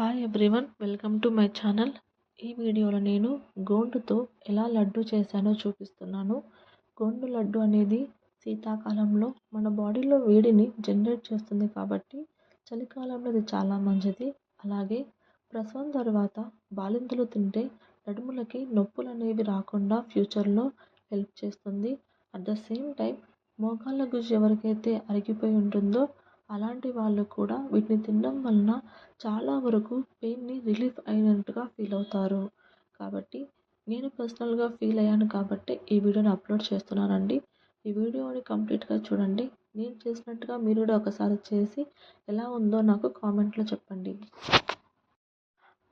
Hi everyone welcome to my channel ఈ వీడియోలో నేను గోండుతో ఎలా లడ్డు చేశానో చూపిస్తున్నాను. గోండు లడ్డు అనేది శీతాకాలంలో మన బాడీలో వేడిని జనరేట్ చేస్తుంది కాబట్టి చలికాలంలో ఇది చాలా మంచిది. అలాగే ప్రసవం తర్వాత బాలింతలు తింటే నడుములకి నొప్పులు అనేవి రాకుండా ఫ్యూచర్లో హెల్ప్ చేస్తుంది. అట్ ద సేమ్ టైం మోకాళ్ళ గుజ్జు ఎవరికైతే అరిగిపోయి ఉంటుందో అలాంటి వాళ్ళు కూడా వీటిని తినడం వలన చాలా వరకు పెయిన్ని రిలీఫ్ అయినట్టుగా ఫీల్ అవుతారు. కాబట్టి నేను పర్సనల్గా ఫీల్ అయ్యాను కాబట్టి ఈ వీడియోని అప్లోడ్ చేస్తున్నానండి. ఈ వీడియోని కంప్లీట్గా చూడండి. నేను చేసినట్టుగా మీరు కూడా ఒకసారి చేసి ఎలా ఉందో నాకు కామెంట్లో చెప్పండి.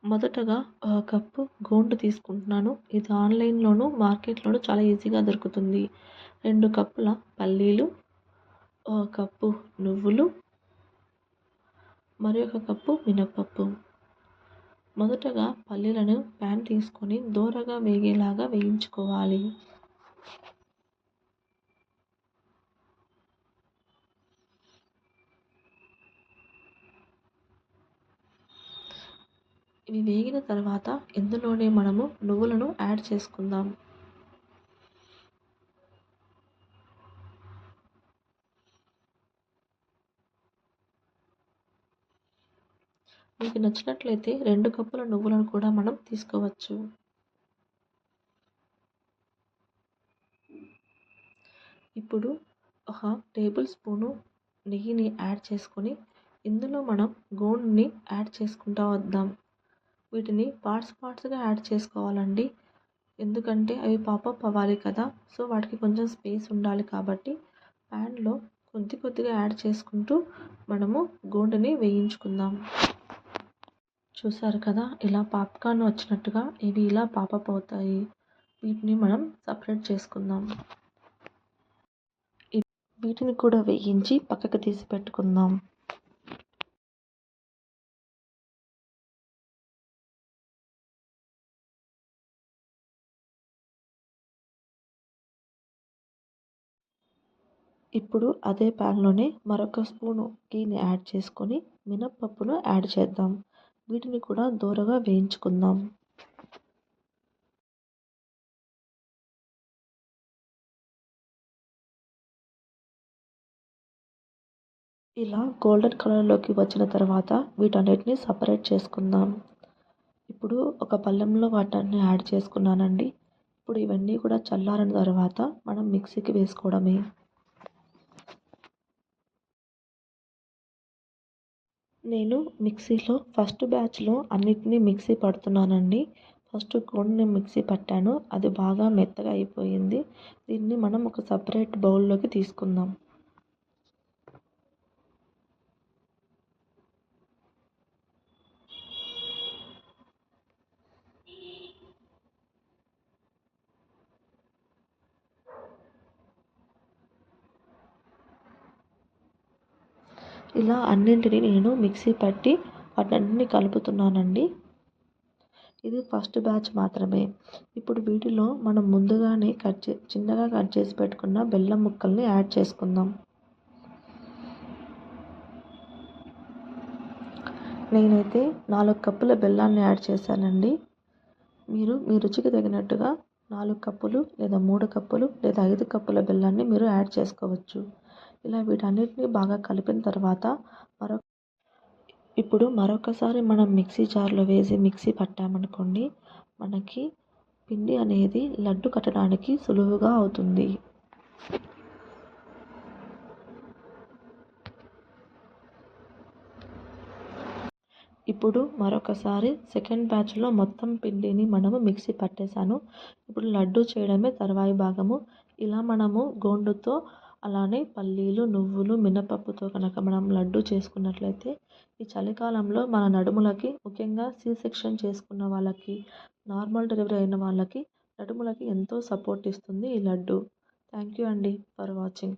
మొదటగా ఒక కప్పు గోండు తీసుకుంటున్నాను. ఇది ఆన్లైన్లోను మార్కెట్లోనూ చాలా ఈజీగా దొరుకుతుంది. రెండు కప్పుల పల్లీలు ఒక కప్పు నువ్వులు మరి ఒక కప్పు మినప్పప్పు. మొదటగా పల్లీలను ప్యాన్ తీసుకొని దోరగా వేగేలాగా వేయించుకోవాలి. ఇవి వేగిన తర్వాత ఇందులోనే మనము నువ్వులను యాడ్ చేసుకుందాం. మీకు నచ్చినట్లయితే రెండు కప్పుల నువ్వులను కూడా మనం తీసుకోవచ్చు. ఇప్పుడు ఒక టేబుల్ స్పూను నెయ్యిని యాడ్ చేసుకొని ఇందులో మనం గోండుని యాడ్ చేసుకుంటా వద్దాం. వీటిని పార్ట్స్ పార్ట్స్గా యాడ్ చేసుకోవాలండి. ఎందుకంటే అవి పాపప్ అవ్వాలి కదా సో వాటికి కొంచెం స్పేస్ ఉండాలి కాబట్టి ప్యాన్లో కొద్ది కొద్దిగా యాడ్ చేసుకుంటూ మనము గోండుని వేయించుకుందాం. చూసారు కదా ఇలా పాప్కార్న్ వచ్చినట్టుగా ఇవి ఇలా పాపప్ అవుతాయి. వీటిని మనం సపరేట్ చేసుకుందాం. వీటిని కూడా వేయించి పక్కకు తీసి పెట్టుకుందాం. ఇప్పుడు అదే ప్యాన్లోనే మరొక స్పూను గీని యాడ్ చేసుకొని మినప్పప్పును యాడ్ చేద్దాం. వీటిని కూడా దూరగా వేయించుకుందాం. ఇలా గోల్డెన్ కలర్లోకి వచ్చిన తర్వాత వీటన్నిటిని సపరేట్ చేసుకుందాం. ఇప్పుడు ఒక పళ్ళెంలో వాటన్ని యాడ్ చేసుకున్నానండి. ఇప్పుడు ఇవన్నీ కూడా చల్లారిన తర్వాత మనం మిక్సీకి వేసుకోవడమే. నేను మిక్సీలో ఫస్ట్ బ్యాచ్లో అన్నిటినీ మిక్సీ పడుతున్నానండి. ఫస్ట్ కోడిని మిక్సీ పట్టాను. అది బాగా మెత్తగా అయిపోయింది. దీన్ని మనం ఒక సపరేట్ బౌల్లోకి తీసుకుందాం. ఇలా అన్నింటినీ నేను మిక్సీ పట్టి వాటన్నిటిని కలుపుతున్నానండి. ఇది ఫస్ట్ బ్యాచ్ మాత్రమే. ఇప్పుడు వీటిలో మనం ముందుగానే కట్ చే చిన్నగా కట్ చేసి పెట్టుకున్న బెల్లం ముక్కల్ని యాడ్ చేసుకుందాం. నేనైతే నాలుగు కప్పుల బెల్లాన్ని యాడ్ చేశానండి. మీరు మీ రుచికి తగినట్టుగా నాలుగు కప్పులు లేదా మూడు కప్పులు లేదా ఐదు కప్పుల బెల్లాన్ని మీరు యాడ్ చేసుకోవచ్చు. ఇలా వీటన్నిటిని బాగా కలిపిన తర్వాత మరొక ఇప్పుడు మరొకసారి మనం మిక్సీ జార్లో వేసి మిక్సీ పట్టామనుకోండి మనకి పిండి అనేది లడ్డు కట్టడానికి సులువుగా అవుతుంది. ఇప్పుడు మరొకసారి సెకండ్ బ్యాచ్లో మొత్తం పిండిని మనము మిక్సీ పట్టేశాను. ఇప్పుడు లడ్డు చేయడమే తర్వాయి భాగము. ఇలా మనము గోండుతో అలానే పల్లీలు నువ్వులు మినపప్పుతో కనుక మనం లడ్డు చేసుకున్నట్లయితే ఈ చలికాలంలో మన నడుములకి ముఖ్యంగా సి సెక్షన్ చేసుకున్న వాళ్ళకి నార్మల్ డెలివరీ అయిన వాళ్ళకి నడుములకి ఎంతో సపోర్ట్ ఇస్తుంది ఈ లడ్డు. థ్యాంక్ యూ అండి ఫర్ వాచింగ్.